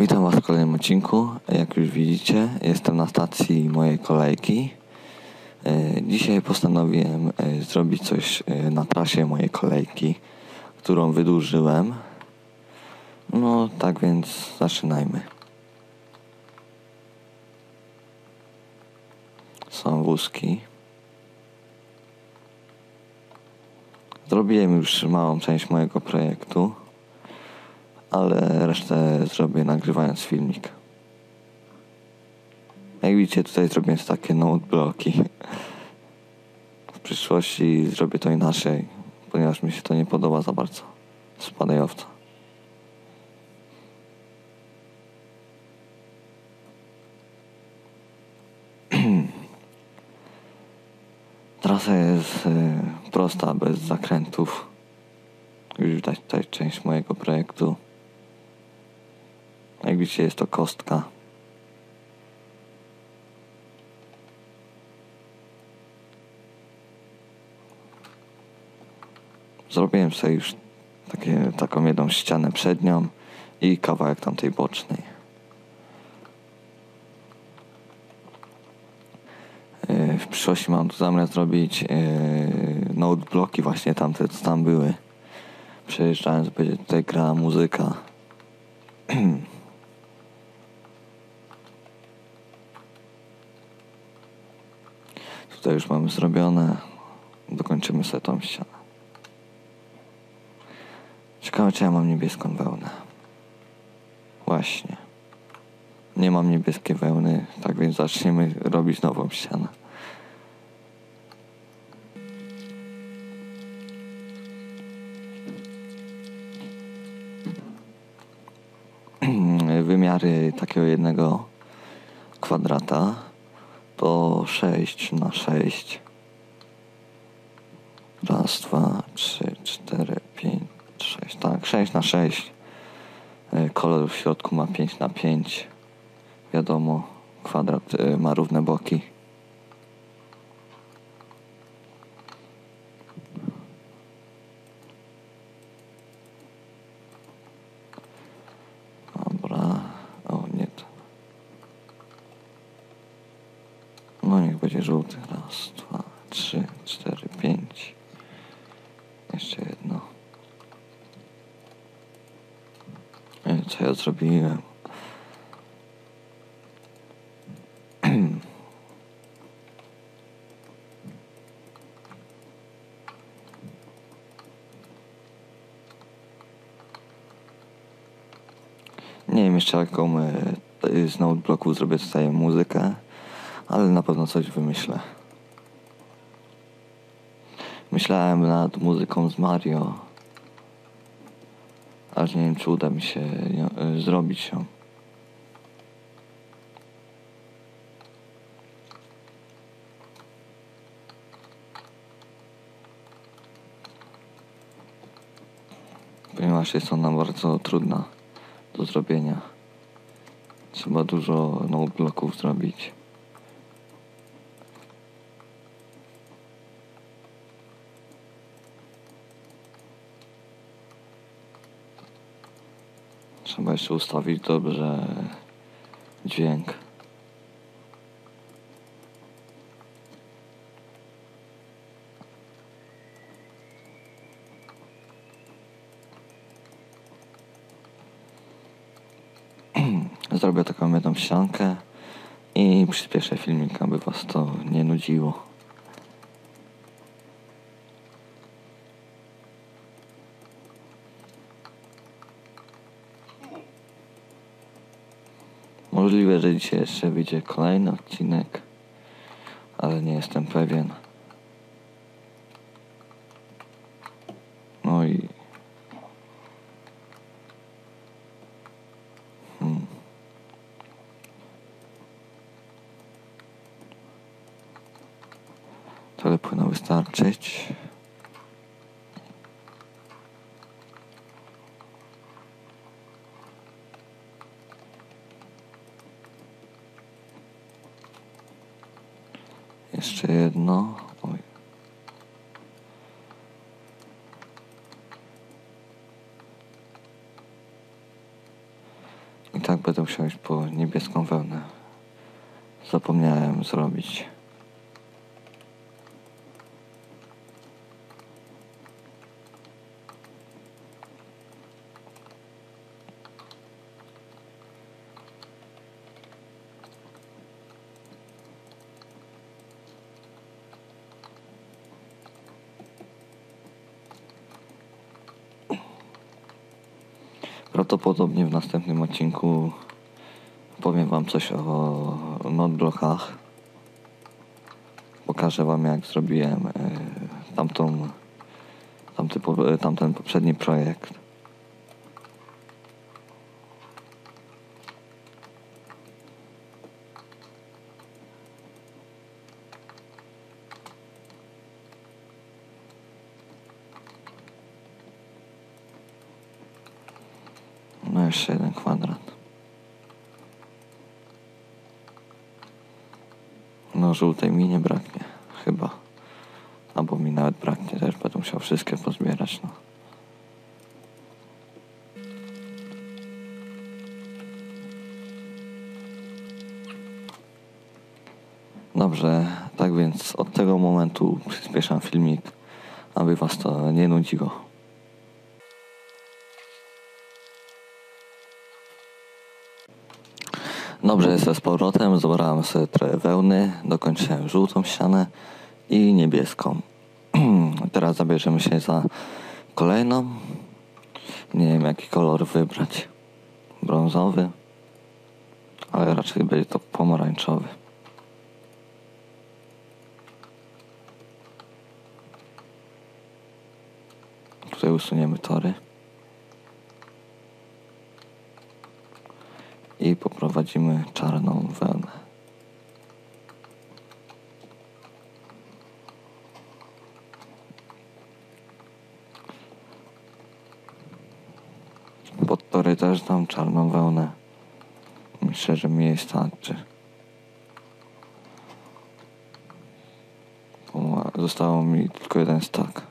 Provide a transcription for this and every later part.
Witam Was w kolejnym odcinku. Jak już widzicie, jestem na stacji mojej kolejki. E, Dzisiaj postanowiłem e, zrobić coś e, na trasie mojej kolejki, którą wydłużyłem. No, tak więc zaczynajmy. Są wózki. Zrobiłem już małą część mojego projektu ale resztę zrobię nagrywając filmik. Jak widzicie, tutaj zrobię takie note bloki. W przyszłości zrobię to inaczej, ponieważ mi się to nie podoba za bardzo. Spadajowca. Trasa jest y, prosta, bez zakrętów. Już widać tutaj część mojego projektu. Jak widzicie jest to kostka. Zrobiłem sobie już takie, taką jedną ścianę przednią i kawałek tamtej bocznej. E, w przyszłości mam tu zamiar zrobić note bloki właśnie tamte, co tam były. Przejeżdżając będzie tutaj grała muzyka. Tutaj już mamy zrobione. Dokończymy sobie tą ścianę. Ciekawe, czy ja mam niebieską wełnę. Właśnie. Nie mam niebieskiej wełny, tak więc zaczniemy robić nową ścianę. Wymiary takiego jednego kwadrata to 6 na 6. Raz, dwa, trzy, cztery, pięć, sześć. Tak, 6 na 6. E, kolor w środku ma 5 na 5. Wiadomo, kwadrat e, ma równe boki. Dobra. O, nie to. No niech będzie żółty. Raz, dwa, trzy, cztery, pięć. Jeszcze jedno. Ej, Co ja zrobiłem? Nie wiem jeszcze jaką e, z notebloku zrobię tutaj muzykę, ale na pewno coś wymyślę. Myślałem nad muzyką z Mario, aż nie wiem czy uda mi się zrobić ją. Ponieważ jest ona bardzo trudna do zrobienia. Trzeba dużo notebloków zrobić. Trzeba jeszcze ustawić dobrze dźwięk. Zrobię taką jedną ściankę i przyspieszę filmik, aby was to nie nudziło. Możliwe, że dzisiaj jeszcze wyjdzie kolejny odcinek, ale nie jestem pewien. No i. Hmm. Tyle powinno wystarczyć. Jeszcze jedno. Oj. tak będę musiał iść po niebieską wełnę. Zapomniałem zrobić. Prawdopodobnie w następnym odcinku powiem Wam coś o notblockach. Pokażę Wam jak zrobiłem e, tamtą, tamty, e, tamten poprzedni projekt. No jeszcze jeden kwadrat. No żółtej mi nie braknie, chyba. Albo mi nawet braknie, też będę musiał wszystkie pozbierać, no. Dobrze, tak więc od tego momentu przyspieszam filmik, aby was to nie nudziło. Dobrze, jestem z powrotem. Zebrałem sobie trochę wełny, dokończyłem żółtą ścianę i niebieską. Teraz zabierzemy się za kolejną. Nie wiem jaki kolor wybrać. Brązowy, ale raczej będzie to pomarańczowy. Tutaj usuniemy tory. I poprowadzimy czarną wełnę. Pod tory też dam czarną wełnę. Myślę, że mi jej starczy. Zostało mi tylko jeden stak.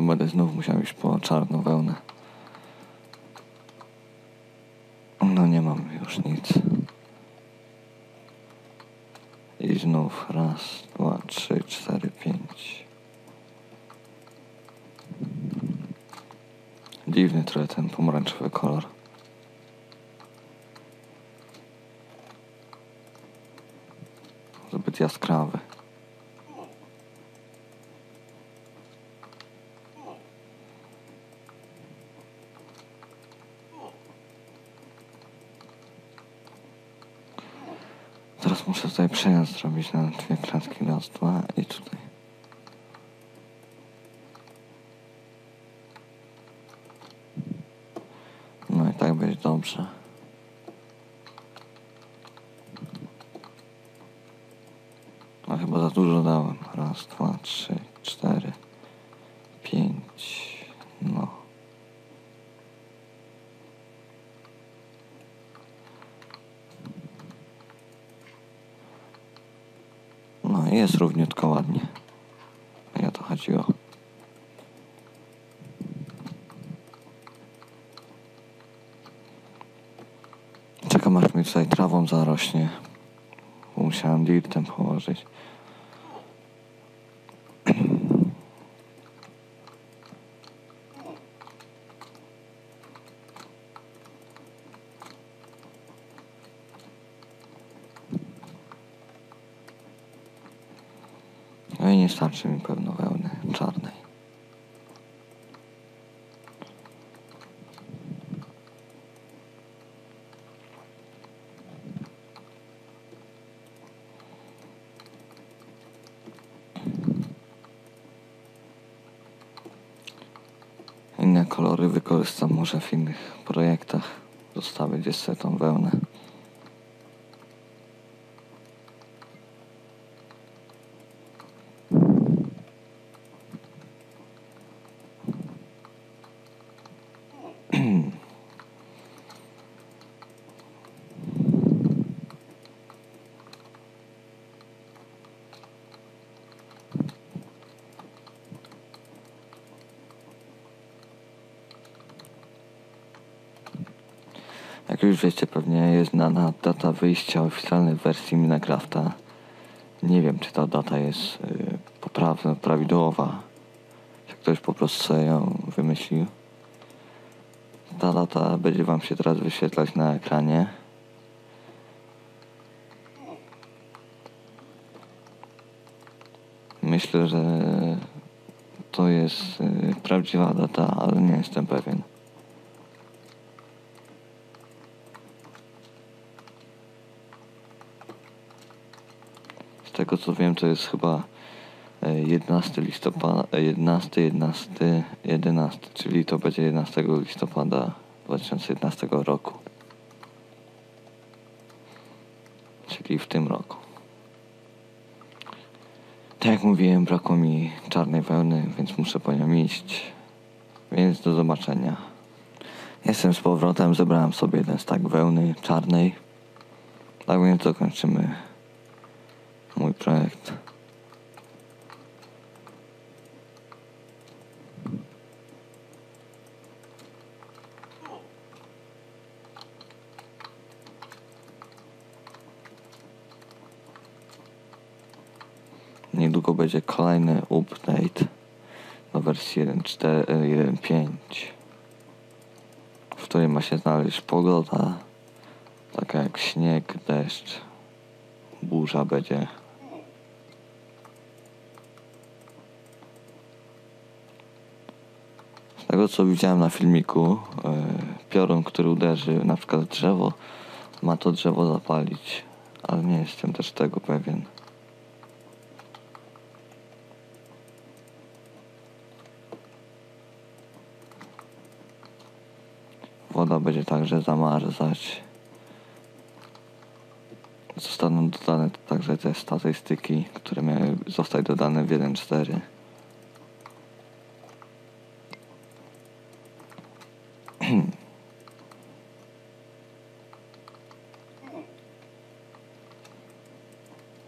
Chyba będę znów musiał iść po czarną wełnę. No nie mam już nic. I znów raz, dwa, trzy, cztery, pięć. Dziwny trochę ten pomarańczowy kolor. Zbyt jaskrawy. Teraz muszę tutaj przejazd zrobić na dwie klatki, raz, dwa i tutaj. No i tak będzie dobrze. No chyba za dużo dałem. Raz, dwa, trzy, cztery, pięć, no. No i jest równiutko ładnie. I o to chodziło. Czekam aż mi tutaj trawą zarośnie. Bo musiałem dirtem położyć. No i nie starczy mi pewno wełny czarnej. Inne kolory wykorzystam może w innych projektach. Zostawię gdzieś sobie tą wełnę. Jak już wiecie pewnie jest znana data wyjścia oficjalnej wersji Minecrafta. Nie wiem czy ta data jest y, poprawna, prawidłowa. Czy ktoś po prostu sobie ją wymyślił. Ta data będzie wam się teraz wyświetlać na ekranie. Myślę, że to jest y, prawdziwa data, ale nie jestem pewien. Tego co wiem, to jest chyba e, 11 listopada, e, 11, 11, 11, czyli to będzie 11 listopada 2011 roku. Czyli w tym roku. Tak jak mówiłem, brakło mi czarnej wełny, więc muszę po nią iść. Więc do zobaczenia. Jestem z powrotem, zebrałem sobie jeden stak wełny czarnej. Tak więc dokończymy mój projekt. Niedługo będzie kolejny update do wersji 1.4, 1.5 w której ma się znaleźć pogoda taka jak śnieg, deszcz, burza będzie. Z tego co widziałem na filmiku, e, piorun, który uderzy na przykład drzewo, ma to drzewo zapalić, ale nie jestem też tego pewien. Woda będzie także zamarzać. Zostaną dodane także te statystyki, które miały zostać dodane w 1.4.